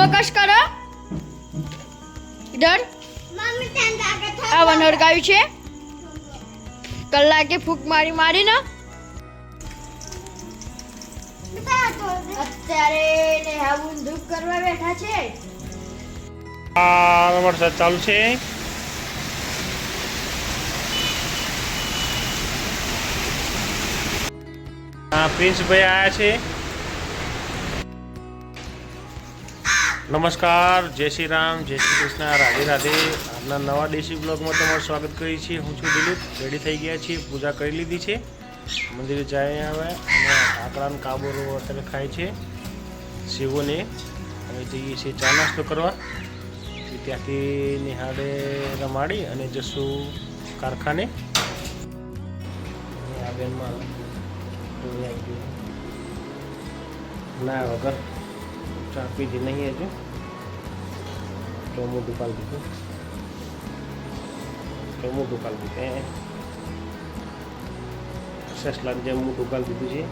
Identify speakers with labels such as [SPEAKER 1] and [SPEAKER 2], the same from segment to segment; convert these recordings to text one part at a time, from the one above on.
[SPEAKER 1] Focus કરો. ઇધર આ વન હડકાયું છે. કલાકે ફૂક મારી મારી ને અત્યારે ને આવું ધૂપ કરવા બેઠા છે.
[SPEAKER 2] આ વરસાદ ચાલુ છે. આ પ્રિન્સભાઈ આવ્યા છે. નમસ્કાર, જય શ્રી રામ, જય શ્રી કૃષ્ણ, રાધે રાધે. આજના નવા દેશી બ્લોગમાં તમારું સ્વાગત કરીએ છીએ. હું છું દિલીપ રેડી થઈ ગયા છીએ, પૂજા કરી લીધી છે. મંદિરે જઈ આવે અને આકડાનું કાબોરો અત્યારે ખાય છે શિવોને. અમે જઈએ છીએ ચા નાસ્તો કરવા. ત્યાંથી નિહાળે, રમાડી અને જશું કારખાને. આ બેનમાં. ના, વગર. પીધી નહીં હજુ. ચોમું પાલ દીધું. ચોમું પાલ દીધું સસલાની જેમ પાલ દીધું છે,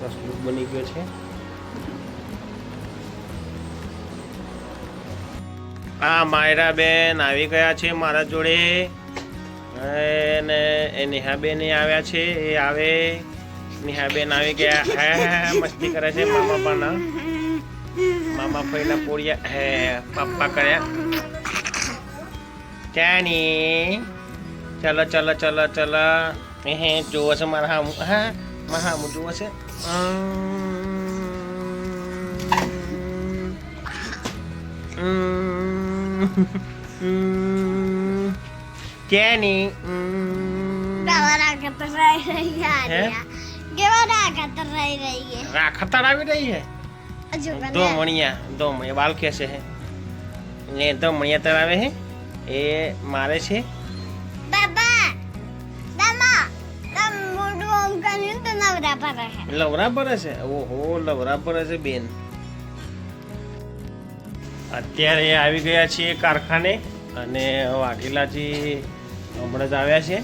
[SPEAKER 2] સસલું બની ગયો છે. આ માયરા બેન આવી ગયા છે મારા જોડે. અને એ નેહાબેન આવ્યા છે, એ આવે. નેહાબેન આવી ગયા. મસ્તી કરે છે મામા પાના. મામા ફઈના પોળિયા હે પપ્પા કર્યા ચાની ચલો ચલો ચલો ચલો. હે જુઓ છે મારા હામું. હા મારા હામું જુઓ છે. Jenny. રાખતર આવી રહી છે? દો મણિયા દો મણિયા બાલ ખેસે છે ને દો મણિયા તરાવે છે એ મારે છે. લવરા ભરે છે? ઓહો લવરા ભરે છે બેન. અત્યારે આવી ગયા છીએ કારખાને અને વાઘેલાજી હમણાં જ આવ્યા છે.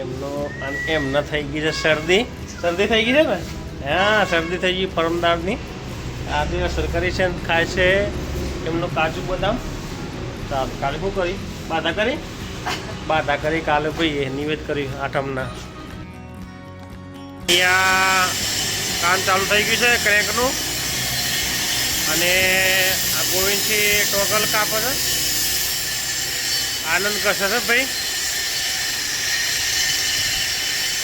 [SPEAKER 2] એમનો એમને થઈ ગઈ છે શરદી. શરદી થઈ ગઈ છે ને? હા, શરદી થઈ ગઈ ફરમદારની. આજે અસર કરી છે ખાય છે એમનો કાજુ બદામ. સારું કાલે શું કરી? બાધા કરી? બાધા કરી કાલે ભાઈ નિવેદ કરી આઠમના. અહીંયા કામ ચાલુ થઈ ગયું છે ક્રેકનું. અને આ ગોવિંદથી ટોગલ કાપે છે. આનંદ કરશે છે ભાઈ.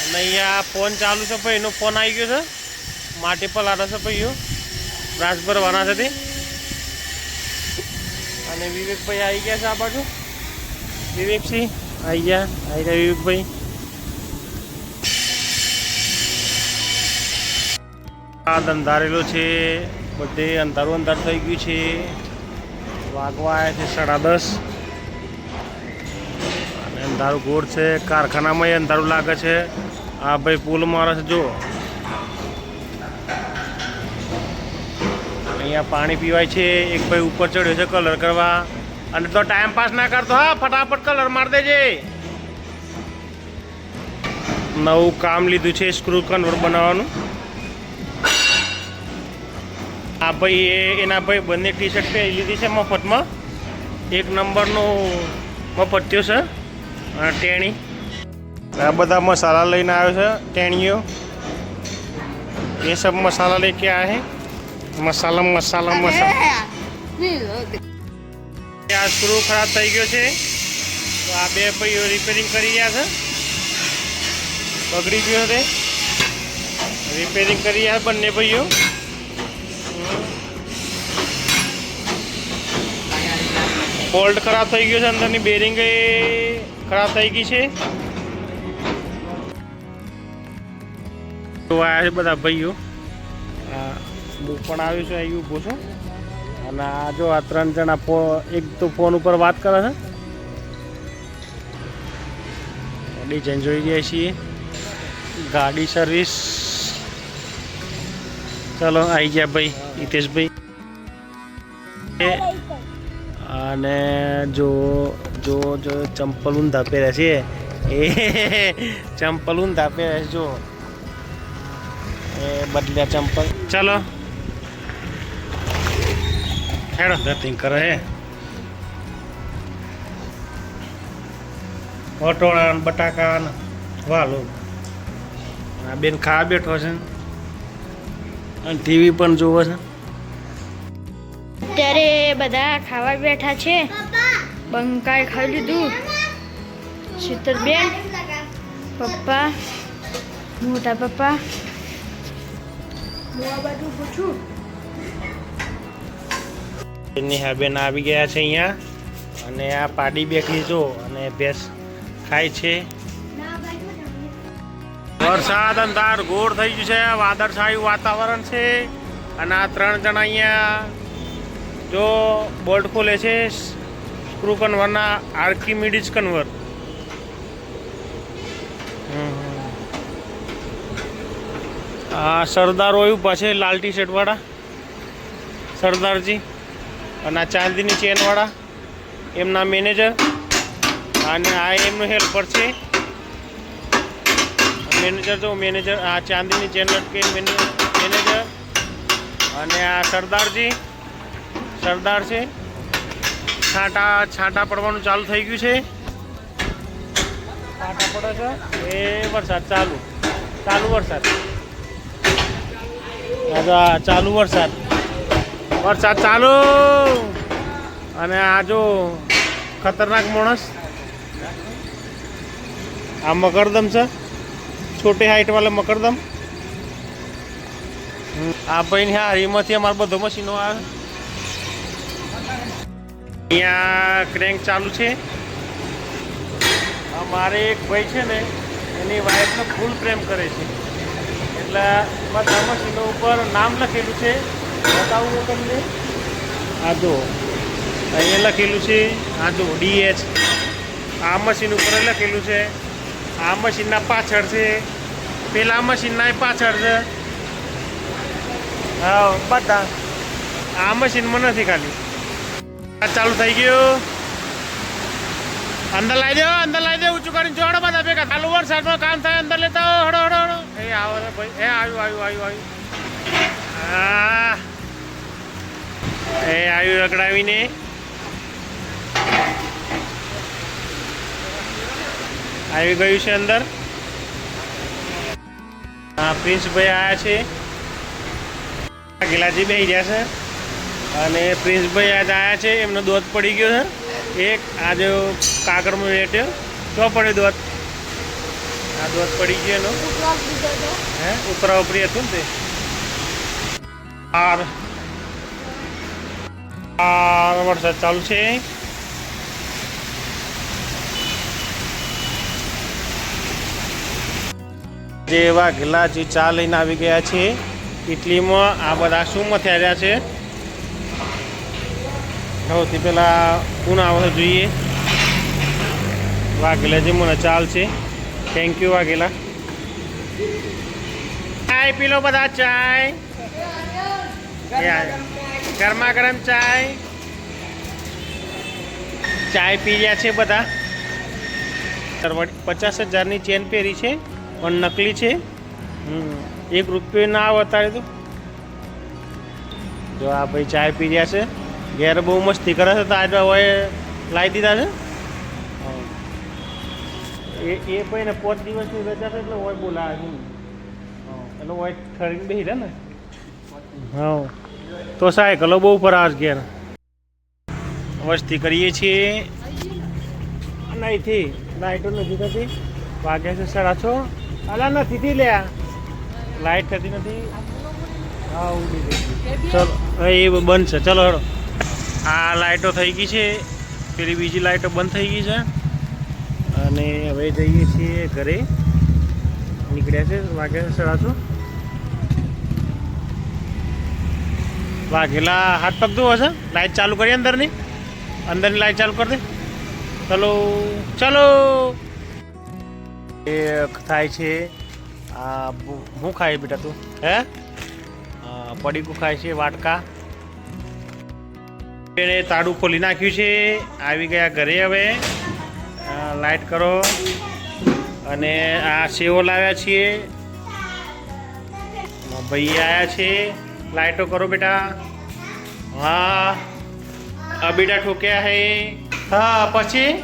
[SPEAKER 2] અને અહીંયા ફોન ચાલુ છે ભાઈ, એનો ફોન આવી ગયો છે. માટી પર લાવે છે ભાઈઓ. બ્રાસ ભરવાના છે અને વિવેકભાઈ આવી ગયા છે આ બાજુ. વિવેકસિંહ આવી ગયા આવી ગયા વિવેકભાઈ. આ અંધારેલો છે, બધે અંધારું અંધાર થઈ ગયું છે. વાગવા આવ્યા છે સાડા દસ. અને અંધારું ગોળ છે, કારખાનામાં અંધારું લાગે છે. આ ભાઈ પુલ મારે છે જો અહીંયા પાણી પીવાય છે એક ભાઈ ઉપર ચડ્યો છે કલર કરવા અને તો ટાઈમ પાસ ના કરતો હા ફટાફટ કલર માર દેજે નવું કામ લીધું છે સ્ક્રૂ કન્વર બનાવવાનું આ ભાઈ એ એના ભાઈ બંને ટી શર્ટ પહેરી લીધી છે મફતમાં એક નંબરનું મફત્યો છે અને ટેણી આ બધા મસાલા લઈને આવ્યો છે ટેણીઓ ये सब मसाला लेके आए हैं મસાલા મસાલા મસાલા આ સ્ક્રૂ ખરાબ થઈ ગયો છે. તો આ બે ભાઈઓ રિપેરિંગ કરી રહ્યા છે. બગડી ગયો તે રિપેરિંગ કરી રહ્યા બંને ભાઈઓ બોલ્ટ ખરાબ થઈ ગયો છે અંદરની બેરિંગ એ ખરાબ થઈ ગઈ છે. તો છે બધા ભાઈઓ હું પણ આવ્યો છું, અહીં ઊભો છું. અને આ જો આ ત્રણ જણા ફો, એક તો ફોન ઉપર વાત કરે છે. ડિઝાઇન જોઈ ગયા છીએ. ગાડી સર્વિસ. ચલો આવી ગયા ભાઈ, હિતેશભાઈ. અને જો જો જો ચંપલ ઊંધા પહેર્યા છે એ ચંપલ ઊંધા પહેર્યા છે, જો. એ, બદલ્યા ચંપલ. ચાલો. હેડો. ધતિંગ કરે ને બટાકા ને વાલો આ બેન ખાવા બેઠો છે. અને ટીવી પણ જોવે છે.
[SPEAKER 1] અત્યારે બધા ખાવા બેઠા છે. બંકાઈ ખાઈ લીધું. શીતલબેન પપ્પા મોટા પપ્પા. હું આ પૂછું
[SPEAKER 2] નેહા બેન આવી ગયા છે અહીંયા. અને આ પાડી બેઠી જો, અને ભેંસ ખાય છે. વરસાદ અંધાર ઘોર થઈ ગયું છે વાદળછાયું વાતાવરણ છે. અને આ ત્રણ જણા અહીંયા જો બોલ્ટ ખોલે છે, સ્ક્રૂ કન્વરના આર્કિમિડીઝ કન્વર. આ સરદાર હોય પાછે લાલ ટી શર્ટવાળા સરદારજી. અને આ ચાંદીની ચેનવાળા, એમના મેનેજર અને આ એમનો હેલ્પર છે. મેનેજર જો મેનેજર આ ચાંદીની ચેન લટકે મેનેજર અને આ સરદારજી, સરદાર છે. છાંટા છાંટા પડવાનું ચાલુ થઈ ગયું છે. છાંટા પડે છે. એ વરસાદ ચાલુ. ચાલુ વરસાદ. ચાલુ વરસાદ. વરસાદ ચાલુ. અને આ જો ખતરનાક માણસ. આ મકરદમ છે. છોટી હાઈટ વાળા મકરદમ. આ ભાઈ હા એમાંથી અમારે બધો મશીનો આવે. અહીંયા ક્રેન્ક ચાલુ છે. અમારે એક ભાઈ છે ને, એની વાઈફનો ફૂલ પ્રેમ કરે છે. એટલે બધા મશીનો ઉપર નામ લખેલું છે. બતાવું તમને. આ જો અહીંયા લખેલું છે, આ જો ડીએચ આ મશીન ઉપર લખેલું છે, આ મશીનના પાછળ છે, પેલા મશીનના પાછળ છે. હા, બધા. આ મશીનમાં નથી ખાલી. આ ચાલુ થઈ ગયું. અંદર લાવી દો અંદર લાવી દો, ઊંચું કરીને જોડો બધા ભેગા. ચાલુ વરસાદમાં કામ થાય, અંદર લેતા હડો હડો હડો એ આવો ભાઈ, એ આવ્યું આવ્યું આવ્યું આવ્યું. હા. એ આવ્યું રગડાવીને. આવી ગયું છે અંદર. હા પ્રિન્સભાઈ આવ્યા છે. ગિલાજી બે ગયા છે. અને પ્રિન્સભાઈ આજ આવ્યા છે. એમનો દોધ પડી ગયો છે. એક આજે કાગળમાં વેટ્યો. તો પડ્યો દોધ આ દોધ પડી ગયો એનો. હે? ઉપરા ઉપરી હતું ને તે? આર વરસાદ ચાલુ છે. જે એવા ગિલાજી ચા લઈને આવી ગયા છે ઇટલીમાં આ બધા શું મથ્યા છે? સૌથી પહેલા કોણ આવે જોઈએ. વાઘેલા જે મને ચાલ છે. Thank you Vaghela. ચાય પી લો બધા ચાય. ગરમા ગરમ ચાય ચાય પી રહ્યા છે બધા પચાસ હજારની ચેન પહેરી છે પણ નકલી છે. એક રૂપિયો ના વતાડે તો જો આ ભાઈ ચાય પી રહ્યા છે ઘેર બહુ મસ્તી કરે છે તો આજે હવે લાવી દીધા છે. એ એ ભાઈ ને પાંચ દિવસની રજા છે એટલે હોય બોલાવે. એટલે હોય ખરીને બેસી ને હા તો સાયકલો બહુ આજ ઘેર વસ્તી કરીએ છીએ. નહીંથી લાઈટો નથી થતી. વાગ્યા છે સાડા છ. અલા નથી થી લ્યા લાઈટ થતી નથી. હા ચલો એ બંધ છે. ચલો આ લાઈટો થઈ ગઈ છે. પેલી બીજી લાઈટો બંધ થઈ ગઈ છે. અને હવે જઈએ છીએ ઘરે. નીકળ્યા છે. વાગ્યા સાડા છ. વાઘેલા હાથ પગ ધોવો છે? લાઇટ ચાલુ કરી અંદરની? અંદરની લાઇટ ચાલુ કરી દે. ચલો ચલો. એ થાય છે આ હું ખાય બેટા તું. હે? પડીકું ખાય છે વાટકા. એને તાળું ખોલી નાખ્યું છે. આવી ગયા ઘરે હવે. લાઇટ લાઈટ કરો. અને આ સેવો લાવ્યા છીએ. ભાઈ આવ્યા છે. લાઈટો કરો બેટા. હા. અબીડા ઠોક્યા હે. હા, પછી?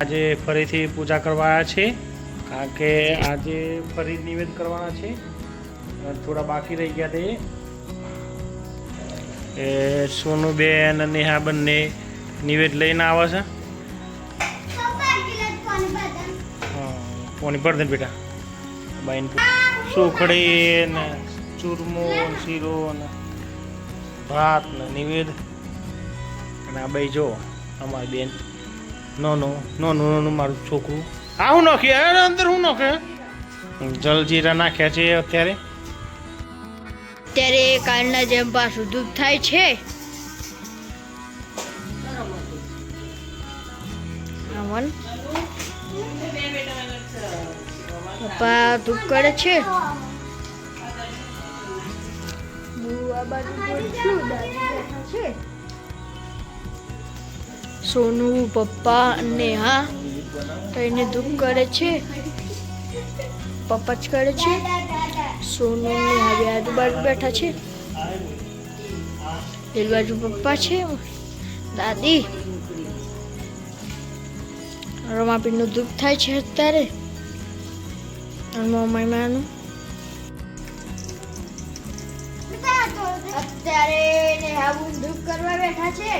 [SPEAKER 2] આજે ફરીથી પૂજા કરવા આવ્યા છે કારણ કે આજે ફરી નિવેદ કરવાના છે. થોડા બાકી રહી ગયા તે. એ સોનુબેન અને નેહા બંને નિવેદ લઈને આવે છે. પોણી ભર દે બેટા. બાઈન સુખડી ને ચૂરમો શીરો ને ભાત ને નિવેદ. અને આ બાઈ જો, અમારી બેન. નાનું નાનું નાનું મારું છોકરું. આ હું નાખી? અરે અંદર હું નાખે? જલજીરા નાખ્યા છે અત્યારે.
[SPEAKER 1] અત્યારે કાલના જેમ પાછું દૂધ થાય છે. અમન પપ્પા ધૂપ કરે છે. સોનુ, પપ્પા અને હા ધૂપ કરે છે. પપ્પા જ કરે છે. સોનુ ને હવે આજુબાજુ બેઠા છે. પેલી બાજુ પપ્પા છે. દાદી. રમાપીનું દુઃખ થાય છે અત્યારે. અને mano? અત્યારે નેહાબુ દુઃખ કરવા બેઠા છે.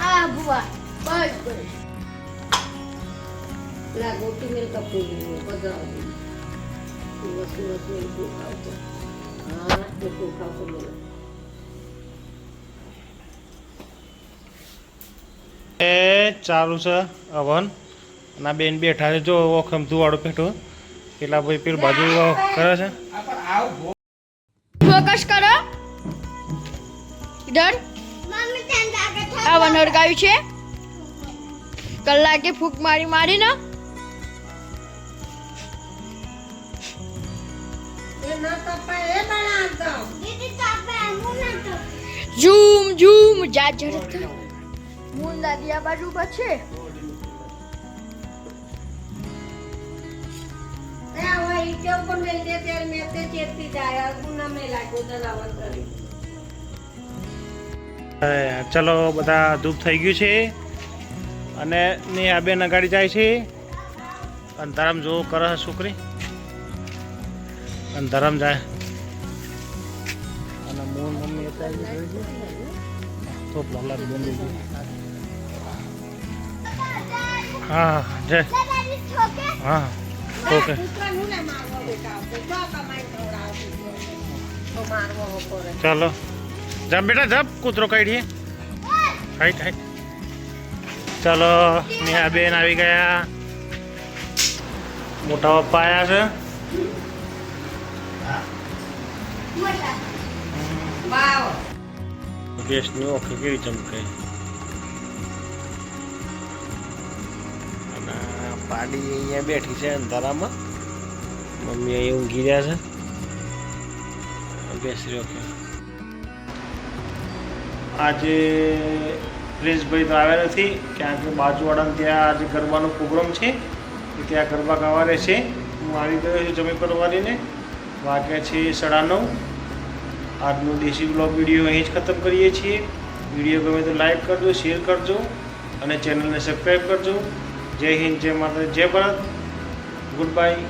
[SPEAKER 1] આ બુઆ બસ બસ.
[SPEAKER 3] પેલા ગોટી મેલ કપૂર બધા દિવસ દિવસ મેલ ખાવતો હા એટલું ખાવતો બોલો.
[SPEAKER 2] એ ચાલુ છે હવન. અને આ બેન બેઠા છે જો ઓખમ ધુવાડો પેટો પેલા ભાઈ પેલું બાજુ કરે છે.
[SPEAKER 1] ફોકસ કરો. ઇધર આ વન હડકાયું છે. કલાકે ફૂક મારી મારી ને
[SPEAKER 3] એ ના તપાય એ બનાવતો
[SPEAKER 1] ઝૂમ ઝૂમ જા ઝડપ મૂન દાદી આ બાજુ
[SPEAKER 3] હવે
[SPEAKER 2] ચલો બધા ધૂપ થઈ ગયું છે. અને ને આ બેન અગાડી જાય છે. અને ધરમ જો કરે છે છોકરી. અને ધરમ જાય. અને મૂળ મમ્મી અત્યારે જોઈ છે. તો પહેલા બેન. હા જય. હા ઓકે. ચાલો. જમ બેટા જપ કૂતરો કાઢીએ. હાઈટ હાઈટ. ચાલો નેહા બેન આવી ગયા. મોટા પપ્પા આવ્યા છે. ગેસની ઓખી કેવી ચમકે પાડી અહીંયા બેઠી છે અંધારામાં. મમ્મી અહીંયા ઊંઘી રહ્યા છે. બેસરી ઓકે આજે પ્રિન્સભાઈ તો આવ્યા નથી, ક્યાંક બાજુવાળાને ત્યાં આજે ગરબાનો પ્રોગ્રામ છે ત્યાં ગરબા ગાવા રહેશે હું આવી ગયો છું જમી પરવારીને. વાગ્યા છે સાડા નવ. આજનો દેશી બ્લોગ વીડિયો અહીં જ ખતમ કરીએ છીએ. વીડિયો ગમે તો લાઈક કરજો, શેર કરજો અને ચેનલને સબસ્ક્રાઈબ કરજો. જય હિન્દ જય માતા જય ભારત. Good bye